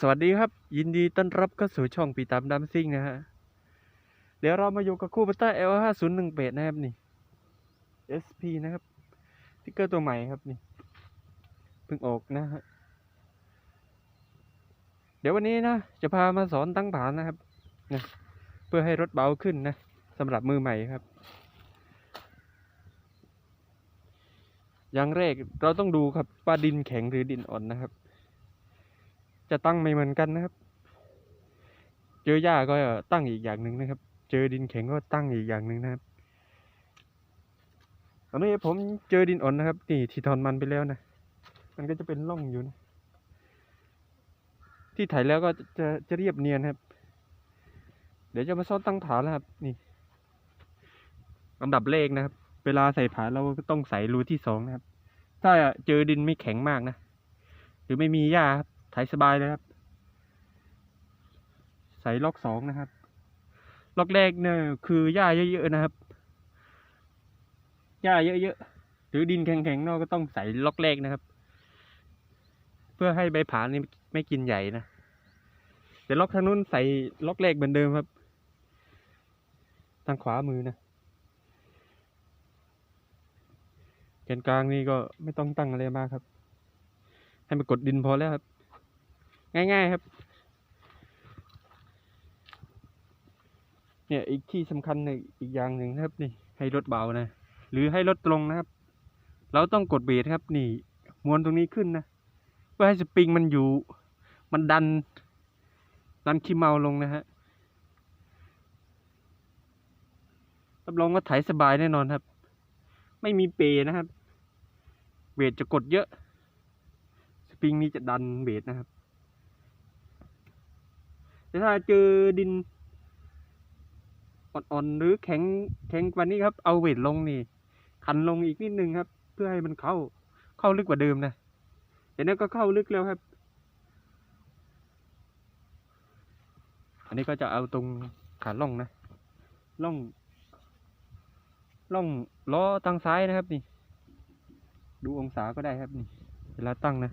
สวัสดีครับ ยินดีต้อนรับเข้าสู่ช่องปีตามดัมซิ่งนะฮะ เดี๋ยวเรามาอยู่กับคู่บัตเตอร์ L 5 0 1 8นะครับนี่ SP นะครับติ๊กเกอร์ตัวใหม่ครับนี่เพิ่งออกนะฮะ เดี๋ยววันนี้นะ จะพามาสอนตั้งฐานนะครับนะเพื่อให้รถเบาขึ้นนะสำหรับมือใหม่ครับ อย่างแรกเราต้องดูครับว่าดินแข็งหรือดินอ่อนนะครับ จะตั้งไม่เหมือนกันนะครับ เจอหญ้าก็ตั้งอีกอย่างหนึ่งนะครับ เจอดินแข็งก็ตั้งอีกอย่างหนึ่งนะครับตอนนี้ผมเจอดินอ่อนนะครับนี่ที่ถอนมันไปแล้วนะมันก็จะเป็นร่องอยู่นะ ที่ไถแล้วก็จะจะเรียบเนียนครับ เดี๋ยวจะมาซ่อนตั้งฐานแล้วครับ นี่ลำดับเลขนะครับ เวลาใส่ผาเราก็ต้องใส่รูที่สองนะครับ ถ้าเจอดินไม่แข็งมากนะ หรือไม่มีหญ้าครับ ไถสบายเลยครับ ใส่ล็อกสองนะครับ ล็อกแรกเนี่ยคือหญ้าเยอะๆนะครับ หญ้าเยอะๆ หรือดินแข็งๆนาะก็ต้องใส่ล็อกแรกนะครับ เพื่อให้ใบผานี่ไม่กินใหญ่นะเดี๋ยวล็อกทางนู้นใส่ล็อกแรกเหมือนเดิมครับ ทางขวามือนะแกนกลางนี่ก็ไม่ต้องตั้งอะไรมากครับ ให้มันกดดินพอแล้วครับ ง่ายๆครับ เนี่ยอีกที่สำคัญอีกอย่างหนึ่งครับนี่ให้รถเบานะ หรือให้รถตรงนะครับ เราต้องกดเบรกครับ นี่มวนตรงนี้ขึ้นนะเพื่อให้สปริงมันอยู่ มันดัน ดันขี้เมาลงนะฮะรับรองว่าไถสบายแน่นอนครับ ไม่มีเปรนะครับ เบรจะกดเยอะ สปริงนี้จะดันเบรนะครับ แต่ถ้าเจอดินอ่อนๆหรือแข็งแข็งกว่านี้ครับ เอาเวทลงนี่ ขันลงอีกนิดนึงครับ เพื่อให้มันเข้าเข้าลึกกว่าเดิมนะเดี๋ยวนี้ก็เข้าลึกแล้วครับ อันนี้ก็จะเอาตรงขาล่องนะล่องล่องล้อตั้งซ้ายนะครับนี่ ดูองศาก็ได้ครับนี่ เวลาตั้งนะ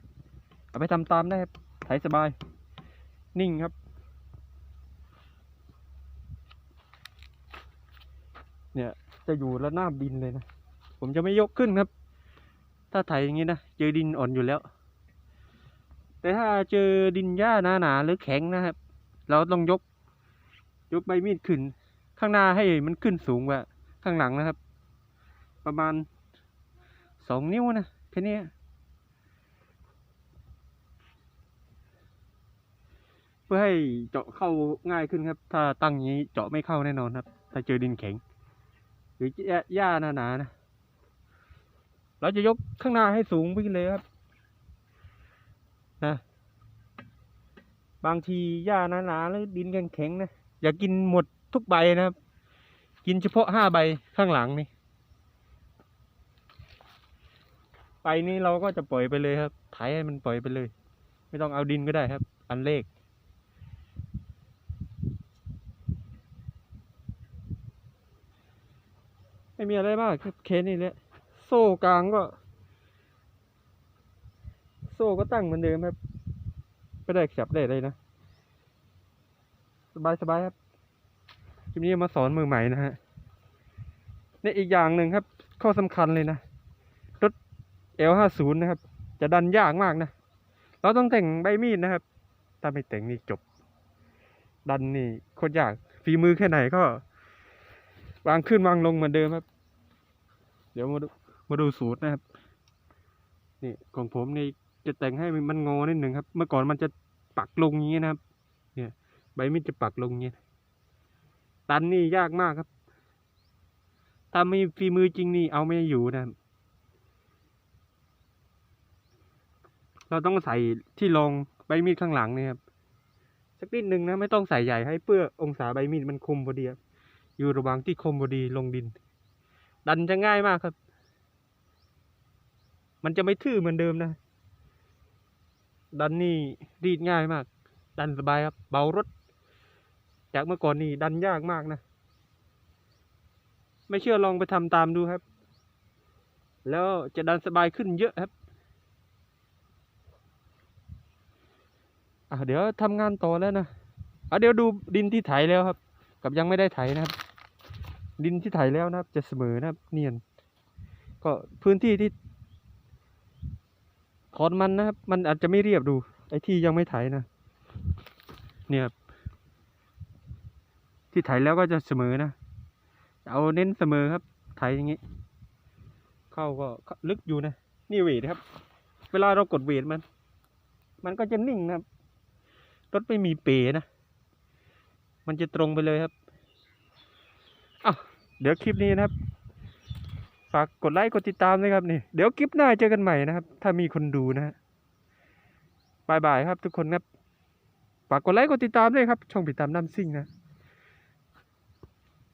เอาไปทำตามได้ครับไถสบาย นิ่งครับ เนี่ย จะอยู่ระนาบดินเลยนะ ผมจะไม่ยกขึ้นครับ ถ้าไถอย่างนี้นะ เจอดินอ่อนอยู่แล้ว แต่ถ้าเจอดินหญ้าหนาๆหรือแข็งนะครับ เราต้องยก ยกใบมีดขึ้น ข้างหน้าให้มันขึ้นสูงกว่าข้างหลังนะครับ ประมาณสองนิ้วนะแค่นี้เพื่อให้เจาะเข้าง่ายขึ้นครับ ถ้าตั้งอย่างนี้เจาะไม่เข้าแน่นอนครับ ถ้าเจอดินแข็ง รือหญ้าหญ้านาๆนะ เราจะยกข้างหน้าให้สูงขึ้นเลยครับ นะ บางทีหญ้าหนาๆหรือดินแข็งๆนะ อย่ากินหมดทุกใบนะครับ กินเฉพาะห้าใบข้างหลังนี่ ไปนี้เราก็จะปล่อยไปเลยครับไถให้มันปล่อยไปเลย ไม่ต้องเอาดินก็ได้ครับ อันเลข ไม่มีอะไรมากครับเคสนี่แหละโซ่กลางก็ โซ่ก็ตั้งเหมือนเดิมครับไม่ได้ขยับได้เลยนะ สบายสบายครับคลิปนี้มาสอนมือใหม่นะฮะนี่อีกอย่างหนึ่งครับ ข้อสำคัญเลยนะ รถ L50 นะครับ จะดันยากมากนะ เราต้องแต่งใบมีดนะครับ ถ้าไม่แต่งนี่จบ ดันนี่โคตรยาก ฝีมือแค่ไหนก็ วางขึ้นวางลงเหมือนเดิมครับ เดี๋ยวมาดูมาดูสูตรนะครับ นี่ของผมนี่จะแต่งให้มันงอนิดหนึ่งครับ เมื่อก่อนมันจะปักลงอย่างนี้นะครับ เนี่ย ใบมีดจะปักลงอย่างนี้ตันนี่ยากมากครับ ถ้าไม่ฝีมือจริงนี่เอาไม่อยู่นะครับ เราต้องใส่ที่รองใบมีดข้างหลังนี่ครับสักนิดหนึ่งนะไม่ต้องใส่ใหญ่ให้เพื่อองศาใบมีดมันคมพอดีครับอยู่ระหว่างที่คมพอดีลงดิน ดันจะง่ายมากครับ มันจะไม่ทื่อเหมือนเดิมนะ ดันนี่รีดง่ายมาก ดันสบายครับ เบารถ จากเมื่อก่อนนี่ดันยากมากนะ ไม่เชื่อลองไปทำตามดูครับ แล้วจะดันสบายขึ้นเยอะครับอะเดี๋ยวทำงานต่อแล้วนะอะเดี๋ยวดูดินที่ไถแล้วครับ กับยังไม่ได้ไถนะครับ ดินที่ไถแล้วนะครับ จะเสมอนะครับ เนียน ก็พื้นที่ที่ถอนมันนะครับ มันอาจจะไม่เรียบดู ไอ้ที่ยังไม่ไถนะ เนี่ยที่ไถแล้วก็จะเสมอนะ เอาเน้นเสมอครับ ไถอย่างงี้ เข้าก็ลึกอยู่นะ นี่เวทครับ เวลาเรากดเวทมัน มันก็จะนิ่งนะครับ รถไม่มีเป๋นะ มันจะตรงไปเลยครับ เดี๋ยวคลิปนี้นะครับ ฝากกดไลค์กดติดตามด้วยครับนี่ เดี๋ยวคลิปหน้าเจอกันใหม่นะครับ ถ้ามีคนดูนะฮะบายบายครับทุกคนครับ ฝากกดไลค์กดติดตามด้วยครับ ช่องปิดตามน้ำซิ่งนะ